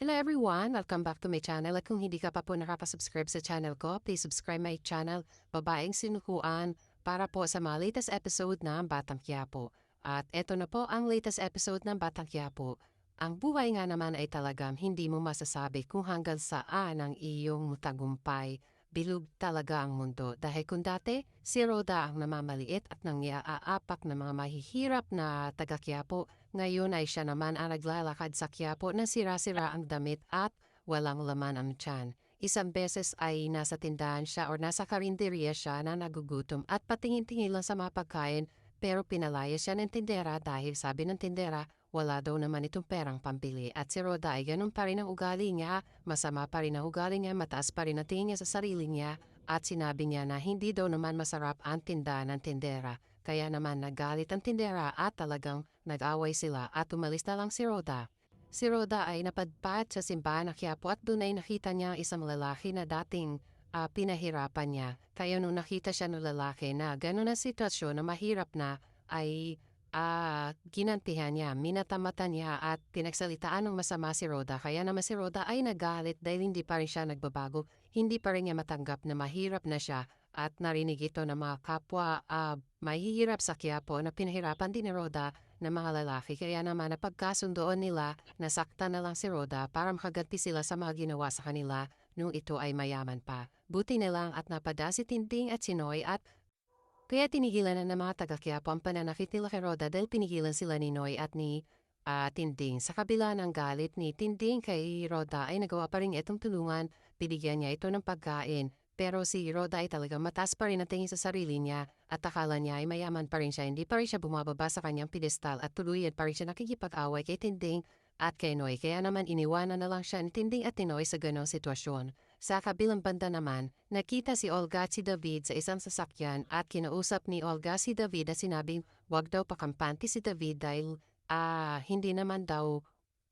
Hello everyone! Welcome back to my channel. At kung hindi ka pa po nakapasubscribe sa channel ko, please subscribe my channel, Babaeng Sinukuan, para po sa mga latest episode ng Batang Quiapo. At eto na po ang latest episode ng Batang Quiapo. Ang buhay nga naman ay talagang hindi mo masasabi kung hanggang saan ang iyong tagumpay. Bilog talaga ang mundo dahil kung dati si Roda ang namamaliit at nangyaapak ng mga mahihirap na taga Quiapo, ngayon ay siya naman ang naglalakad sa Quiapo na sira-sira ang damit at walang laman ang tiyan. Isang beses ay nasa tindahan siya o nasa karinderya siya na nagugutom at patingin-tingin lang sa mga pagkain pero pinalaya siya ng tindera dahil sabi ng tindera wala daw naman itong perang pambili at si Roda ay ganun pa rin ang ugali niya, masama pa rin ang ugali niya, mataas pa rin ang tingin niya sa sarili niya at sinabi niya na hindi daw naman masarap ang tindahan ng tindera. Kaya naman nagalit ang tindera at talagang nag-away sila at umalis na lang si Roda. Si Roda ay napadpad sa simbahan na Quiapo at doon ay nakita niya ang isang lalaki na dating ah, pinahirapan niya. Kaya nung nakita siya ng lalaki na gano'n ang sitwasyon na mahirap na ay ah, ginantihan niya, minatamatan niya at pinagsalitaan ng masama si Roda. Kaya naman si Roda ay nagalit dahil hindi pa rin siya nagbabago. Hindi pa rin niya matanggap na mahirap na siya at narinig ito ng mga kapwa ah, mahihirap sa Quiapo na pinahirapan din ni Roda ng mga lalaki. Kaya naman napagkasundoon nila nasaktan na lang si Roda para makaganti sila sa mga ginawa sa kanila nung ito ay mayaman pa. Buti na lang at napada si Tinding at si Noy at kaya tinigilan na ng mga taga Quiapo ang pananakit nila kay Roda dahil pinigilan sila ni Noy at ni ah, Tinding. Sa kabila ng galit ni Tinding kay Roda ay nagawa pa rin itong tulungan, binigyan niya ito ng pagkain. Pero si Roda ay talagang mataas pa rin ang tingin sa sarili niya at akala niya ay mayaman pa rin siya. Hindi pa rin siya bumababa sa kanyang pedestal at tuluyan pa rin siya nakikipag-away kay Tinding at kay Noy. Kaya naman iniwanan na lang siya ni Tinding at ni Noy sa ganong sitwasyon. Sa kabilang banda naman, nakita si Olga at si David sa isang sasakyan at kinausap ni Olga si David at sinabing wag daw pakampante si David dahil ah, hindi naman daw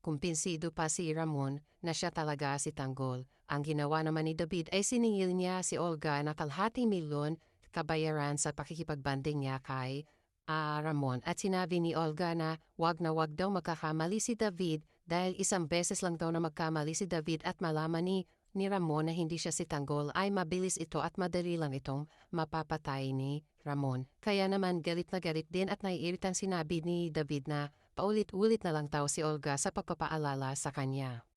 kumpinsido pa si Ramon na siya talaga si Tanggol. Ang ginawa naman ni David ay siningil niya si Olga na kalhating milyon kabayaran sa pakikipagbanding niya kay ah, Ramon at sinabi ni Olga na wag na wag daw magkakamali si David dahil isang beses lang daw na magkamali si David at malaman ni ni Ramon na hindi siya si Tanggol ay mabilis ito at madali lang itong mapapatay ni Ramon. Kaya naman galit na galit din at naiiritang sinabi ni David na paulit-ulit na lang daw si Olga sa pagpapaalala sa kanya.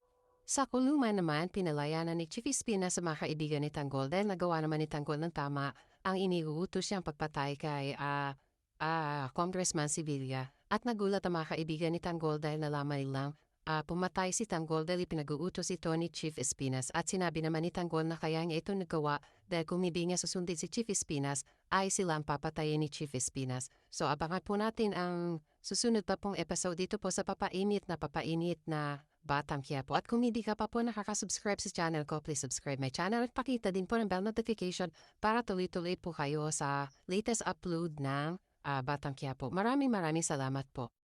Sa kulungan naman, pinalaya na ni Chief Espina sa mga kaibigan ni Tanggol dahil nagawa naman ni Tanggol ng tama ang iniuutos siyang pagpatay kay ah, ah, Congressman Sevilla. At nagulat ang mga kaibigan ni Tanggol dahil nalaman nilang ah, pumatay si Tanggol dahil pinag-uutos ito ni Chief Espinas at sinabi naman ni Tanggol na kaya niya ito nagawa dahil kung hindi niya si Chief Espinas ay sila ang papatayin ni Chief Espinas. So abangan po natin ang susunod pa pong episode dito po sa papainit na papainit na Batang Quiapo. At kung hindi ka pa po nakakasubscribe sa channel ko, please subscribe my channel at pakita din po ng bell notification para tuloy-tuloy po kayo sa latest upload ng ah, Batang Quiapo. Maraming maraming salamat po.